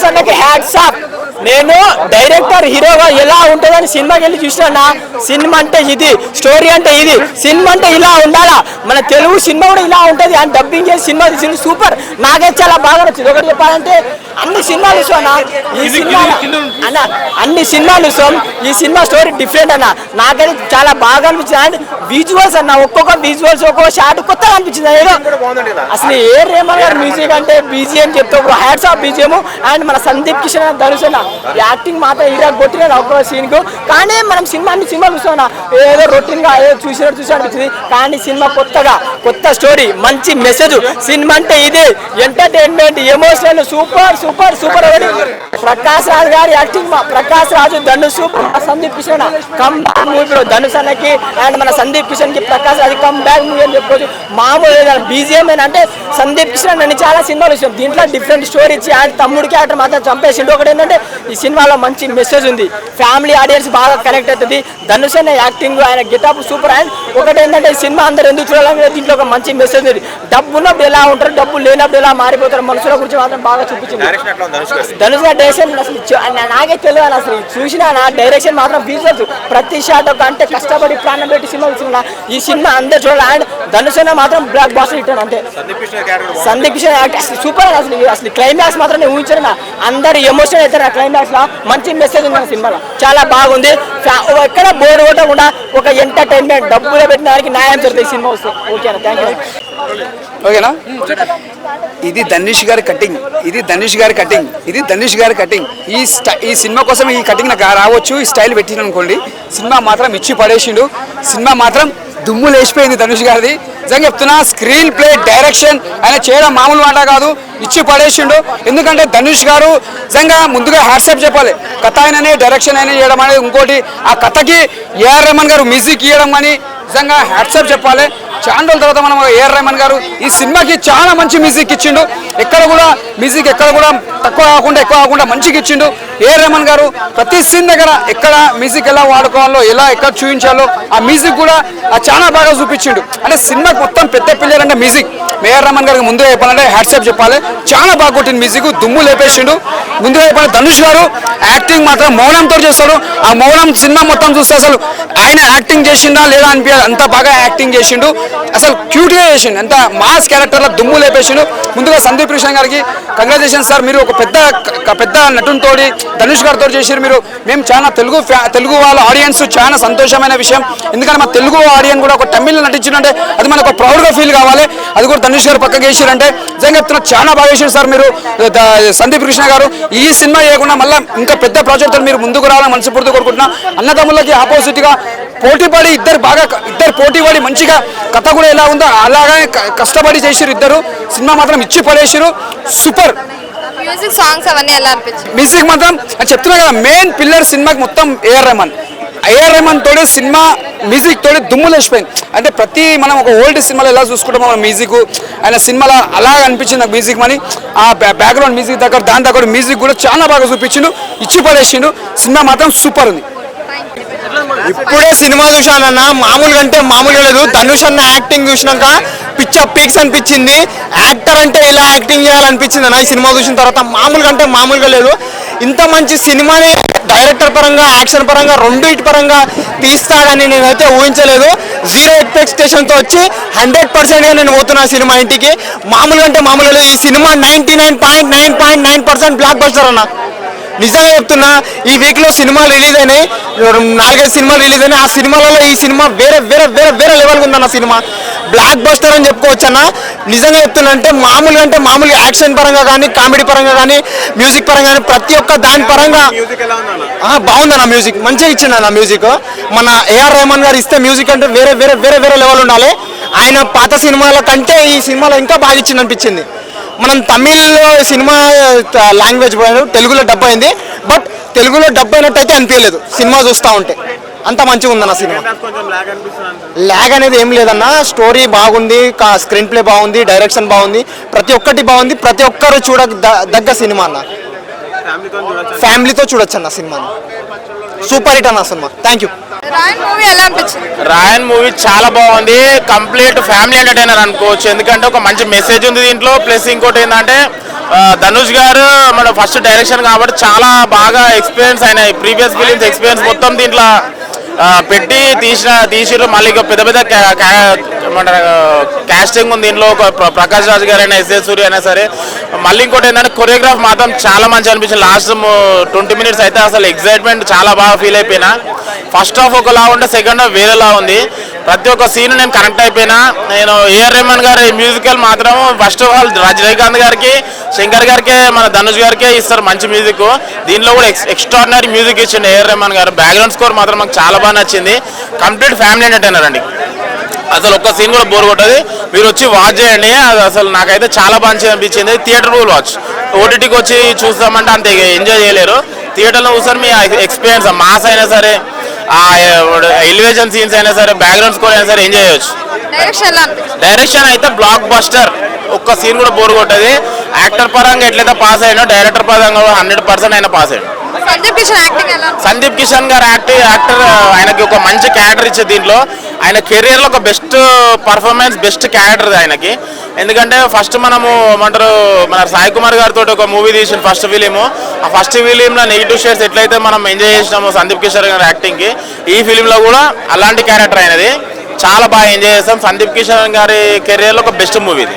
ధనుష్ అన్నకి hats off. నేను director హీరోగా ఎలా ఉంటుందని సినిమాకి వెళ్ళి చూసినా సినిమా అంటే ఇది స్టోరీ అంటే ఇది సినిమా అంటే ఇలా ఉండాలా? మన తెలుగు సినిమా కూడా ఇలా ఉంటుంది. అని డబ్బింగ్ చేసి సినిమా తీసింది సూపర్. నాకైతే చాలా బాగా నచ్చింది. ఒకటి చెప్పాలంటే అన్ని సినిమాలు చూసానా ఈ సినిమా అన్న అన్ని సినిమాలు చూసాం. ఈ సినిమా స్టోరీ డిఫరెంట్ అన్న. నాకైతే చాలా బాగా అనిపించింది. అండ్ విజువల్స్ అన్న ఒక్కొక్క విజువల్స్ ఒక్కొక్క షాట్ కొత్తగా అనిపించింది. ఏదో అసలు ఏ రేమన్ గారు మ్యూజిక్ అంటే బీజిఎం చెప్తే ఒక హ్యాట్స్ ఆఫ్ బీజిఎం అండ్ మన సందీప్ కిషన్ ధనుష్ అన్న. యాక్టింగ్ మాత్రం హీరో కొట్టిన ఒక్కొక్క సీన్కు. కానీ మనం సినిమా అన్ని సినిమాలు చూస్తాం ఏదో రొటీన్గా ఏదో చూసినట్టు చూసినట్టు అనిపించింది. కానీ సినిమా కొత్తగా కొత్త స్టోరీ మంచి మెసేజ్ సినిమా అంటే ఇది. Entertainment emotional super super super Prakash Raj గారి యాక్టింగ్ మా- Prakash Raju Dhanush Sandeep Kishan. Come back movie Dhanush అన్నకి అండ్ మన Sandeep కిషన్కి Prakash Raj come back movie అని చెప్పుకోవచ్చు మామూలు బీజిఎం అంటే సందీప్ కిషన్ అని చాలా సినిమాలు చూసాం. దీంట్లో డిఫరెంట్ స్టోరీ ఇచ్చి ఆయన తమ్ముడి క్యారెక్టర్ మాత్రం చంపేసిండు. ఒకటి ఏంటంటే ఈ సినిమాలో మంచి మెసేజ్ ఉంది. ఫ్యామిలీ ఆడియన్స్ బాగా కనెక్ట్ అవుతుంది. ధనుష్ అనే యాక్టింగ్ ఆయన గెటప్ సూపర్ అండ్ ఒకటి ఏంటంటే ఈ సినిమా అందరూ ఎందుకు చూడాలని దీంట్లో ఒక మంచి మెసేజ్ ఉంది. డబ్బు ఉన్నప్పుడు ఎలా ఉంటారు డబ్బు లేనప్పుడు ఎలా మారిపోతారు మనుషుల గురించి మాత్రం బాగా చూపించింది. ధనుష్ గారి డైరెక్షన్ అసలు నాకే తెలియదు అని అసలు. చూసిన నా డైరెక్షన్ మాత్రం విజువల్స్ ప్రతి షాట్ ఒక అంటే కష్టపడి ప్రాణం పెట్టి సినిమా చూసిన ఈ సినిమా అందరు చూడాలి. అండ్ ధనుష్ అన్న మాత్రం బ్లాక్ బాస్టర్ ఇట్టాను అంతే సందీప్ కిషన్ అసలు సూపర్ అసలు. అసలు క్లైమాక్స్ మాత్రం నేను ఊహించాను నా అందరు ఎమోషన్ అవుతారు ఆ క్లైమాక్స్లో. మంచి మెసేజ్ ఉంది సినిమాలో. చాలా బాగుంది. ఎక్కడ బోర్డు కొట్టకుండా ఒక ఎంటర్టైన్మెంట్ డబ్బులు పెట్టిన దానికి న్యాయం జరుగుతుంది సినిమా వస్తే. ఓకేనా థ్యాంక్ యూ ఓకేనా? ఇది ధనుష్ గారి కటింగ్ ఇది ధనుష్ గారి కటింగ్ ఇది ధనుష్ గారి కటింగ్ ఈ స్టై ఈ సినిమా కోసం ఈ కటింగ్ నాకు రావచ్చు ఈ స్టైల్ పెట్టిన అనుకోండి. సినిమా మాత్రం ఇచ్చి పడేసిండు. సినిమా మాత్రం దుమ్ము లేచిపోయింది ధనుష్ గారిది. నిజంగా చెప్తున్నా స్క్రీన్ ప్లే డైరెక్షన్ ఆయన చేయడం మామూలు మాట కాదు. ఇచ్చి పడేసిండు. ఎందుకంటే ధనుష్ గారు నిజంగా ముందుగా హ్యాట్సాప్ చెప్పాలి. కథ ఆయననే డైరెక్షన్ అయినా చేయడం అనేది ఇంకోటి. ఆ కథకి ఏఆర్ రెహమాన్ గారు మ్యూజిక్ ఇవ్వడం కానీ నిజంగా హ్యాట్సాప్ చెప్పాలి. చాలా రోజుల తర్వాత మనం ఏఆర్ రెహమాన్ గారు. ఈ సినిమాకి చాలా మంచి మ్యూజిక్ ఇచ్చిండు. ఎక్కడ కూడా మ్యూజిక్ ఎక్కడ కూడా తక్కువ కాకుండా ఎక్కువ కాకుండా మంచిగా ఇచ్చిండు. ఏఆర్ రెహమాన్ గారు ప్రతి సీన్ దగ్గర ఎక్కడ మ్యూజిక్ ఎలా వాడుకోవాలో ఎలా ఎక్కడ చూపించాలో ఆ మ్యూజిక్ కూడా చాలా బాగా చూపించిండు. అంటే సినిమాకి మొత్తం పెద్ద పిల్లలంటే మ్యూజిక్. ఏఆర్ రమణ్ గారికి ముందుగా చెప్పాలంటే హ్యాట్సాప్ చెప్పాలి. చాలా బాగా కొట్టింది మ్యూజిక్. దుమ్ము లేపేసిండు. ముందుగా చెప్పాలి ధనుష్ గారు యాక్టింగ్ మాత్రం మౌనంతో చేస్తాడు ఆ మౌనం సినిమా మొత్తం చూస్తే అసలు ఆయన యాక్టింగ్ చేసిండా లేదా అనిపించాలి అంత బాగా యాక్టింగ్ చేసిండు. అసలు క్యూట్గా చేసిండు. అంత మాస్ క్యారెక్టర్లో దుమ్ము లేపేసిండు. ముందుగా సందీప్ కృష్ణ గారికి కంగ్రాచులేషన్ సార్. మీరు ఒక పెద్ద పెద్ద నటునితో ధనుష్ గారితో చేసారు మీరు. మేము చాలా తెలుగు ఫ్యా- తెలుగు వాళ్ళ ఆడియన్స్. చాలా సంతోషమైన విషయం. ఎందుకంటే మా తెలుగు ఆడియన్స్ కూడా ఒక తమిళ్ నటించిందంటే అది మనకు ప్రౌడ్గా ఫీల్ కావాలి. అది కూడా ధనుష్ గారు పక్కకి వేసారంటే నిజంగా చెప్తున్నా చాలా బాగా చేశారు సార్ మీరు సందీప్ కృష్ణ గారు. ఈ సినిమా చేయకుండా మళ్ళీ ఇంకా పెద్ద ప్రాజెక్ట్ మీరు ముందుకు రావాలని మనస్ఫూర్తి కోరుకుంటున్నా. అన్నదమ్ములకి ఆపోజిట్గా పోటీ పడి ఇద్దరు బాగా ఇద్దరు పోటీ పడి మంచిగా కథ కూడా ఎలా ఉందో అలాగే కష్టపడి చేసిరు ఇద్దరు. సినిమా మాత్రం ఇచ్చి పడేసిరు. సూపర్. మ్యూజిక్ సాంగ్స్ అవన్నీ ఎలా అనిపించింది? మ్యూజిక్ మాత్రం నేను చెప్తున్నా కదా మెయిన్ పిల్లర్ సినిమాకి మొత్తం ఏఆర్ రెహమాన్. ఏఆర్ రెహమాన్ తోడే సినిమా మ్యూజిక్ తోడే దుమ్ము లేచిపోయింది. అంటే ప్రతి మనం ఒక ఓల్డ్ సినిమాలో ఎలా చూసుకుంటామో మన మ్యూజిక్ ఆయన సినిమాలో అలా అనిపించింది నాకు మ్యూజిక్ అని ఆ బ్యాక్గ్రౌండ్ మ్యూజిక్ దగ్గర దాని దగ్గర మ్యూజిక్ కూడా చాలా బాగా చూపించిండు ఇచ్చి పడేసిండు సినిమా మాత్రం సూపర్ ఉంది. ఇప్పుడే సినిమా చూశానన్న మామూలుగా అంటే మామూలుగా లేదు. ధనుష్ అన్న యాక్టింగ్ చూసినాక పిచ్చ పీక్స్ అనిపించింది. యాక్టర్ అంటే ఇలా యాక్టింగ్ చేయాలనిపించింది అన్న ఈ సినిమా చూసిన తర్వాత మామూలుగా అంటే మామూలుగా లేదు. ఇంత మంచి సినిమాని డైరెక్టర్ పరంగా యాక్షన్ పరంగా రెండింటి పరంగా తీస్తాడని నేనైతే ఊహించలేదు. జీరో ఎక్స్పెక్టేషన్తో వచ్చి హండ్రెడ్ పర్సెంట్గా నేను పోతున్నా సినిమా ఇంటికి. మామూలుగా అంటే మామూలుగా ఈ cinema ninety nine point nine point nine percent blockbuster అన్న. నిజంగా చెప్తున్నా ఈ వీక్లో సినిమా సినిమాలు రిలీజ్ అయినాయి. నాలుగైదు సినిమాలు రిలీజ్ అయినాయి. ఆ సినిమాలలో ఈ సినిమా వేరే వేరే వేరే వేరే లెవెల్ ఉందన్న సినిమా. బ్లాక్ బస్టర్ అని చెప్పుకోవచ్చు అన్న నిజంగా చెప్తున్నా అంటే మామూలుగా అంటే మామూలుగా యాక్షన్ పరంగా కానీ కామెడీ పరంగా కానీ మ్యూజిక్ పరంగా కానీ ప్రతి ఒక్క దాని పరంగా బాగుందన్న మ్యూజిక్. మంచిగా ఇచ్చిండు అన్న మ్యూజిక్. మన ఏఆర్ రెహమాన్ గారు ఇస్తే మ్యూజిక్ అంటే వేరే వేరే వేరే వేరే లెవెల్ ఉండాలి. ఆయన పాత సినిమాల కంటే ఈ సినిమాలో ఇంకా బాగా ఇచ్చింది అనిపించింది. మనం తమిళ్ళో సినిమా లాంగ్వేజ్ పోయాడు తెలుగులో డబ్ అయింది. బట్ తెలుగులో డబ్ అయినట్టయితే అనిపించలేదు. సినిమా చూస్తూ ఉంటే. అంత మంచిగా ఉందన్న సినిమా ల్యాగ్ అనేది ఏం లేదన్న స్టోరీ బాగుంది స్క్రీన్ ప్లే బాగుంది డైరెక్షన్ బాగుంది ప్రతి ఒక్కటి బాగుంది ప్రతి ఒక్కరు చూడ ద- దగ్గ సినిమా అన్న. ఫ్యామిలీతో చూడొచ్చు అన్న. సినిమాని సూపర్ హిట్ అన్న cinema. Thank you Raayan movie ఎలా అనిపించింది? రాయన్ మూవీ చాలా బాగుంది. కంప్లీట్ ఫ్యామిలీ ఎంటర్టైనర్ అనుకోవచ్చు. ఎందుకంటే ఒక మంచి మెసేజ్ ఉంది దీంట్లో. ప్లస్ ఇంకోటి ఏంటంటే ధనుష్ గారు మన ఫస్ట్ డైరెక్షన్ కాబట్టి చాలా బాగా ఎక్స్పీరియన్స్ అయిన ప్రీవియస్ ఫిలిమ్స్ ఎక్స్పీరియన్స్ మొత్తం దీంట్లో పెట్టి తీసిన తీసిరు మళ్ళీ ఇక పెద్ద పెద్ద క్యా- కాస్టింగ్ ఉంది. దీంట్లో ఒక ప్రకాష్ రాజ్ గారు అయినా ఎస్ఏ సూర్య అయినా సరే. మళ్ళీ ఇంకోటి ఏంటంటే కొరియోగ్రాఫ్ మాత్రం చాలా మంచి అనిపించింది. లాస్ట్ ట్వంటీ మినిట్స్ అయితే అసలు ఎగ్జైట్మెంట్ చాలా బాగా ఫీల్ అయిపోయినా. ఫస్ట్ హాఫ్ ఒకలా ఉంటే సెకండ్ హాఫ్ వేరేలా ఉంది. ప్రతి ఒక్క సీన్ నేను కనెక్ట్ అయిపోయినా. నేను ఏఆర్ రెహమాన్ గారి మ్యూజికల్ మాత్రం ఫస్ట్ ఆఫ్ ఆల్ రజనీకాంత్ గారికి శంకర్ గారికి మన ధనుష్ గారికి ఇస్తారు మంచి మ్యూజిక్. దీనిలో కూడా ఎక్స్ ఎక్స్ట్రాడినరీ మ్యూజిక్ ఇచ్చిండు ఏఆర్ రెహమాన్ గారు. బ్యాక్గ్రౌండ్ స్కోర్ మాత్రం మాకు చాలా బాగా నచ్చింది. కంప్లీట్ ఫ్యామిలీ ఎంటర్టైనర్ అండి. అసలు ఒక్క సీన్ కూడా బోర్ కొట్టదు. మీరు వచ్చి వాచ్ చేయండి. అది అసలు నాకైతే చాలా మంచిగా అనిపించింది థియేటర్ రూల్ వాచ్ ఓటీటీకి వచ్చి చూస్తామంటే అంత ఎంజాయ్ చేయలేరు. థియేటర్లో చూసారు మీ ఎక్స్పీరియన్స్ మాస్ అయినా సరే ఆ ఎలివేషన్ సీన్స్ అయినా సరే బ్యాక్గ్రౌండ్ స్కోర్ అయినా సరే ఎంజాయ్ చేయొచ్చు. డైరెక్షన్ అయితే బ్లాక్ బస్టర్ ఒక్క సీన్ కూడా బోర్ కొట్టది. యాక్టర్ పరంగా ఎట్లయితే పాస్ అయ్యాడో డైరెక్టర్ పరంగా హండ్రెడ్ పర్సెంట్ అయినా పాస్ అయ్యాడు సందీప్ కిషన్ కిషన్ గారు యాక్టివ్ యాక్టర్ ఆయనకి ఒక మంచి క్యారెక్టర్ ఇచ్చే దీంట్లో. ఆయన కెరియర్లో ఒక బెస్ట్ పర్ఫార్మెన్స్ బెస్ట్ క్యారెక్టర్ ఆయనకి. ఎందుకంటే ఫస్ట్ మనము ఏమంటారు మన సాయి కుమార్ గారితో ఒక మూవీ తీసిన ఫస్ట్ ఫిలిం ఆ ఫస్ట్ ఫిలింలో నెగిటివ్ షేడ్స్ ఎట్లయితే మనం ఎంజాయ్ చేసినామో సందీప్ కిషోర్ గారి యాక్టింగ్కి ఈ ఫిలింలో కూడా అలాంటి క్యారెక్టర్ అయినది చాలా బాగా ఎంజాయ్ చేస్తాం సందీప్ కిషోర్ గారి కెరియర్లో ఒక బెస్ట్ మూవీ ఇది.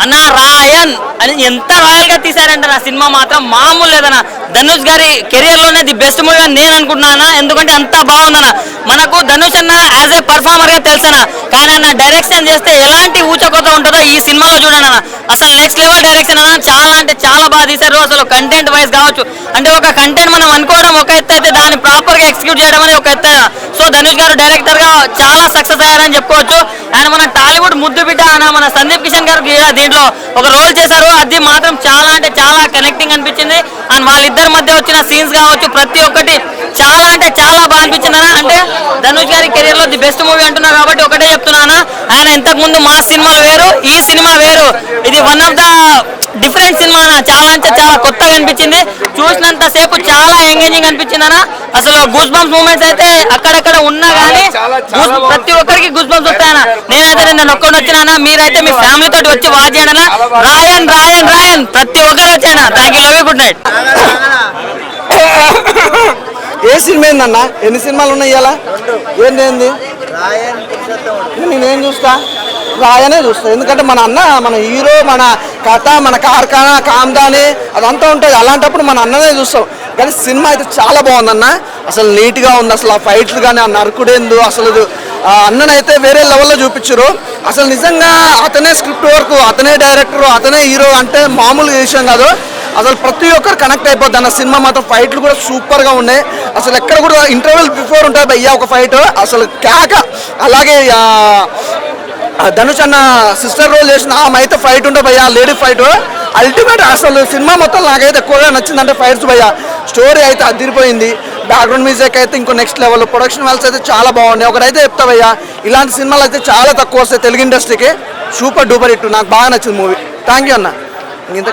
అన్న రాయన్. అని ఎంత రాయల్గా తీశారంటే నా సినిమా మాత్రం మామూలు లేదన్న. ధనుష్ గారి కెరియర్లోనే ది బెస్ట్ మూవీ అని నేను అనుకుంటున్నాను ఎందుకంటే అంత బాగుందన్న. మనకు ధనుష్ అన్న యాజ్ ఏ పర్ఫార్మర్గా తెలుసన కానీ అన్న డైరెక్షన్ చేస్తే ఎలాంటి ఊచకొత ఉంటుందో ఈ సినిమాలో చూడండి అన్న అసలు నెక్స్ట్ లెవెల్ డైరెక్షన్ అన్న చాలా అంటే చాలా బాగా తీశారు. అసలు కంటెంట్ వైజ్ కావచ్చు. అంటే ఒక కంటెంట్ మనం అనుకోవడం ఒక ఎత్తు అయితే దాన్ని ప్రాపర్గా ఎగ్జిక్యూట్ చేయడం అనేది ఒక ఎత్తు సో ధనుష్ గారు డైరెక్టర్గా చాలా సక్సెస్ అయ్యారని చెప్పుకోవచ్చు. అండ్ మన టాలీవుడ్ ముద్దు బిడ్డ అన్న మన సందీప్ కిషన్ గారు వరకు దీంట్లో ఒక రోల్ చేశారు. అది మాత్రం చాలా అంటే చాలా కనెక్టింగ్ అనిపించింది. అండ్ వాళ్ళిద్దరి మధ్య వచ్చిన సీన్స్ కావచ్చు ప్రతి ఒక్కటి చాలా అంటే చాలా బాగా అనిపించింది అన్న. అంటే ధనుష్ గారి కెరీర్లో ది బెస్ట్ మూవీ అంటున్నారు కాబట్టి ఒకటే చెప్తున్నాను. ఆయన ఇంతకు ముందు మా సినిమాలు వేరు ఈ సినిమా వేరు. ఇది వన్ ఆఫ్ ద డిఫరెంట్ సినిమా అన్న. చాలా అంటే చాలా కొత్తగా అనిపించింది. చూసినంత సేపు చాలా ఎంగేజింగ్ అనిపించింది అన్న. అసలు గూస్ బంప్స్ మూమెంట్స్ అయితే అక్కడక్కడ ఉన్నా కానీ ప్రతి ఒక్కరికి గూస్ బంప్స్ వస్తాయన్న నేనైతే నేను ఒక్కడిని వచ్చినా మీరైతే మీ ఫ్యామిలీ తోటి వచ్చి వాచ్ చేయడనా రాయన్ రాయన్ రాయన్. ప్రతి ఒక్కరు వచ్చాయన thank you love you good night ఏ సినిమా ఏందన్న? ఎన్ని సినిమాలు ఉన్నాయి ఇలా ఏంది ఏంది? నేనేం చూస్తా? రాయనే చూస్తా ఎందుకంటే మన అన్న మన హీరో మన కథ మన కార్ఖానా కామ్దాని అదంతా ఉంటుంది అలాంటప్పుడు మన అన్ననే చూస్తాం. కానీ సినిమా అయితే చాలా బాగుందన్న. అసలు నీట్గా ఉంది అసలు ఆ ఫైట్లు కానీ ఆ నరకుడేందు అసలు అన్ననైతే వేరే లెవెల్లో చూపించారు. అసలు నిజంగా అతనే స్క్రిప్ట్ వర్క్ అతనే డైరెక్టర్ అతనే హీరో అంటే మామూలు విషయం కాదు. అసలు ప్రతి ఒక్కరు కనెక్ట్ అయిపోద్ది అన్న సినిమా మాత్రం. ఫైట్లు కూడా సూపర్గా ఉన్నాయి. అసలు ఎక్కడ కూడా ఇంటర్వెల్ బిఫోర్ ఉంటుంది భయ్యా ఒక ఫైట్ అసలు కేక. అలాగే ధనుష్ అన్న సిస్టర్ రోల్ చేసిన ఆమె అయితే ఫైట్ ఉంటుంది భయ్యా లేడీ ఫైట్ అల్టిమేట్ అసలు సినిమా మొత్తం నాకైతే ఎక్కువగా నచ్చిందంటే ఫైట్స్ భయ్య. స్టోరీ అయితే అదిరిపోయింది. బ్యాక్గ్రౌండ్ మ్యూజిక్ అయితే ఇంకో నెక్స్ట్ లెవెల్ ప్రొడక్షన్ వాల్స్ అయితే చాలా బాగున్నాయి. ఒకటైతే చెప్తావయ్యా ఇలాంటి సినిమాలు అయితే చాలా తక్కువ వస్తాయి తెలుగు ఇండస్ట్రీకి సూపర్ డూపర్ ఇట్టు నాకు బాగా నచ్చింది మూవీ థ్యాంక్ యూ అన్న. ఇంతకంటే